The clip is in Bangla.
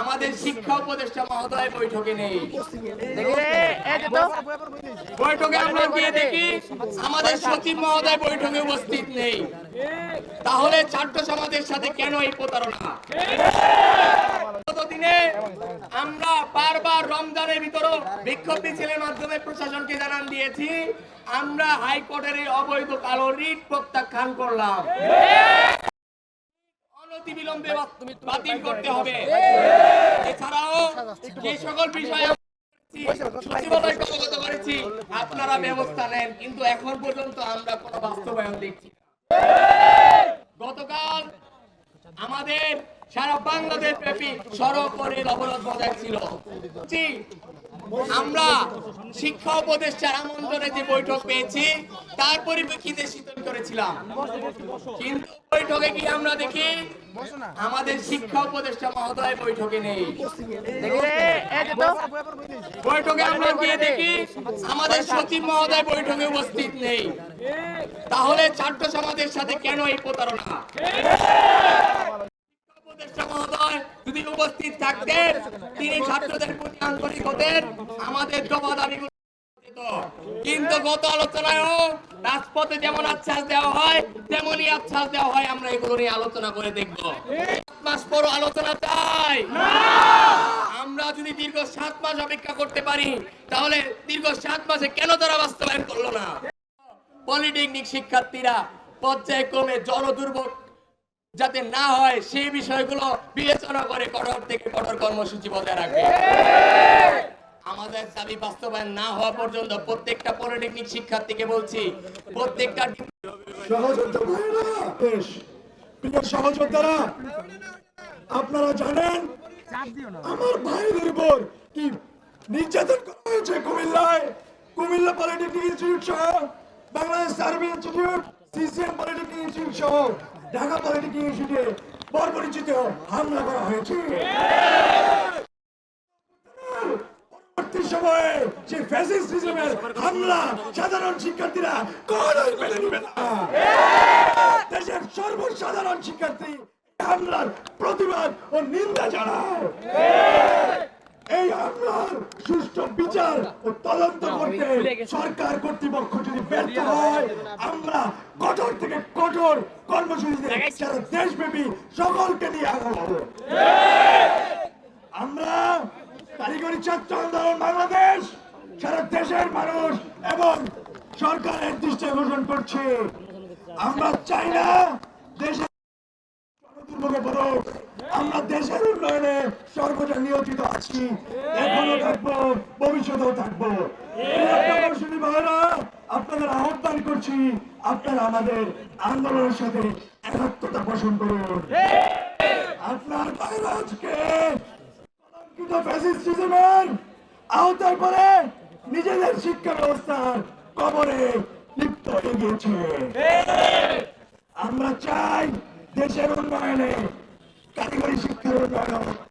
আমাদের শিক্ষা উপদেষ্টা মহোদয় বৈঠকে নেই। বৈঠকে আমরা গিয়ে দেখি আমাদের সচিব মহোদয় বৈঠকে উপস্থিত নেই। তাহলে ছাত্র সমাজের সাথে কেন এই প্রতারণা? দিনে আমরা বারবার রমজানের ভিতরও বিক্ষোভ মিছিলের মাধ্যমে প্রশাসনকে জানান দিয়েছি আমরা হাইকোর্টের এই অবৈধ কালো রিট প্রত্যাখ্যান করলাম। অনতি বিলম্বে বাতিল করতে হবে। এছাড়াও যে সকল বিষয় করেছি, আপনারা ব্যবস্থা নেন। কিন্তু এখন পর্যন্ত আমরা কোনো বাস্তবায়ন দেখছি গতকাল আমাদের সারা বাংলাদেশ ব্যাপী সড়ক ও অবরোধ বজায় ছিল। আমরা শিক্ষা উপদেষ্টার আমন্ত্রণে যে বৈঠক পেয়েছি, তার পরিপ্রেক্ষিতে শীতল করেছিলাম। কিন্তু বৈঠকে কি আমরা দেখি আমাদের শিক্ষা উপদেষ্টা মহোদয় বৈঠকে নেই। বৈঠকে আমরা গিয়ে দেখি আমাদের সচিব মহোদয় বৈঠকে উপস্থিত নেই। তাহলে ছাত্র সমাজের সাথে কেন এই প্রতারণা? যদি উপস্থিত থাকতেন, তিনি ছাত্রদের প্রতি আন্তরিক হতেন, আমাদের জমা কিন্তু গত আলোচনায়ও রাজপথে যেমন আশ্বাস দেওয়া হয়, তেমনই আশ্বাস দেওয়া হয়, আমরা এগুলো নিয়ে আলোচনা করে দেখব। সাত মাস পর আলোচনা চাই। আমরা যদি দীর্ঘ সাত মাস অপেক্ষা করতে পারি, তাহলে দীর্ঘ সাত মাসে কেন তারা বাস্তবায়ন করল না? পলিটেকনিক শিক্ষার্থীরা পর্যায়ক্রমে জনদুর্ভোগ যাতে না হয় সেই বিষয়গুলো বিবেচনা করে কঠোর থেকে কঠোর কর্মসূচি বজায় রাখবে। আমাদের দাবি বাস্তবায়ন না হওয়া পর্যন্ত প্রত্যেকটা পলিটেকনিক শিক্ষার্থীকে বলছি, প্রত্যেকটা সহযোদ্ধারা, আপনারা জানেন, আমার ভাইদের উপর কি নির্যাতন করা হয়েছে কুমিল্লায়? কুমিল্লা পলিটেকনিক ইনস্টিটিউট সহ, Bangladesh service institute CCM polytechnic institute সহ। ঢাকা পলিটেকনিক ইনস্টিটিউটে বর্বরিচিত হামলা করা হয়েছে। পরবর্তী সময়ে যে ফ্যাসিস্টিজমের হামলা সাধারণ শিক্ষার্থীরা কোনোই মেনে নেবে না। দেশের সর্বসাধারণ শিক্ষার্থী হামলার প্রতিবাদ ও নিন্দা জানায়। এই হামলার সুষ্ঠু বিচার ও তদন্ত করতে সরকার কর্তৃপক্ষ যদি ব্যর্থ হয় আমরা কঠোর থেকে কঠোর কর্মসূচিতে সারা দেশব্যাপী সকলকে নিয়ে আগাবো আমরা কারিগরি ছাত্র আন্দোলন বাংলাদেশ সারা দেশের মানুষ এবং সরকারের দৃষ্টি ঘোষণ করছে। আমরা চাই না দেশের জনদুর্ভোগে পড়ুক। আমরা দেশের উন্নয়নে সর্বদা নিয়োজিত আছি। এখনও থাকব ভবিষ্যতেও থাকব। ভাইরা আপনাদের আহ্বান করছি, আপনারা আমাদের আন্দোলনের সাথে একাত্মতা পোষণ করুন। আপনার ভাইরা আজকে কলঙ্কিত ফ্যাসিস্টিজমের আওতায় পরে নিজেদের শিক্ষা ব্যবস্থার কবরে লিপ্ত হয়ে গিয়েছে। আমরা চাই দেশের উন্নয়নে কারিগরি শিক্ষার উন্নয়ন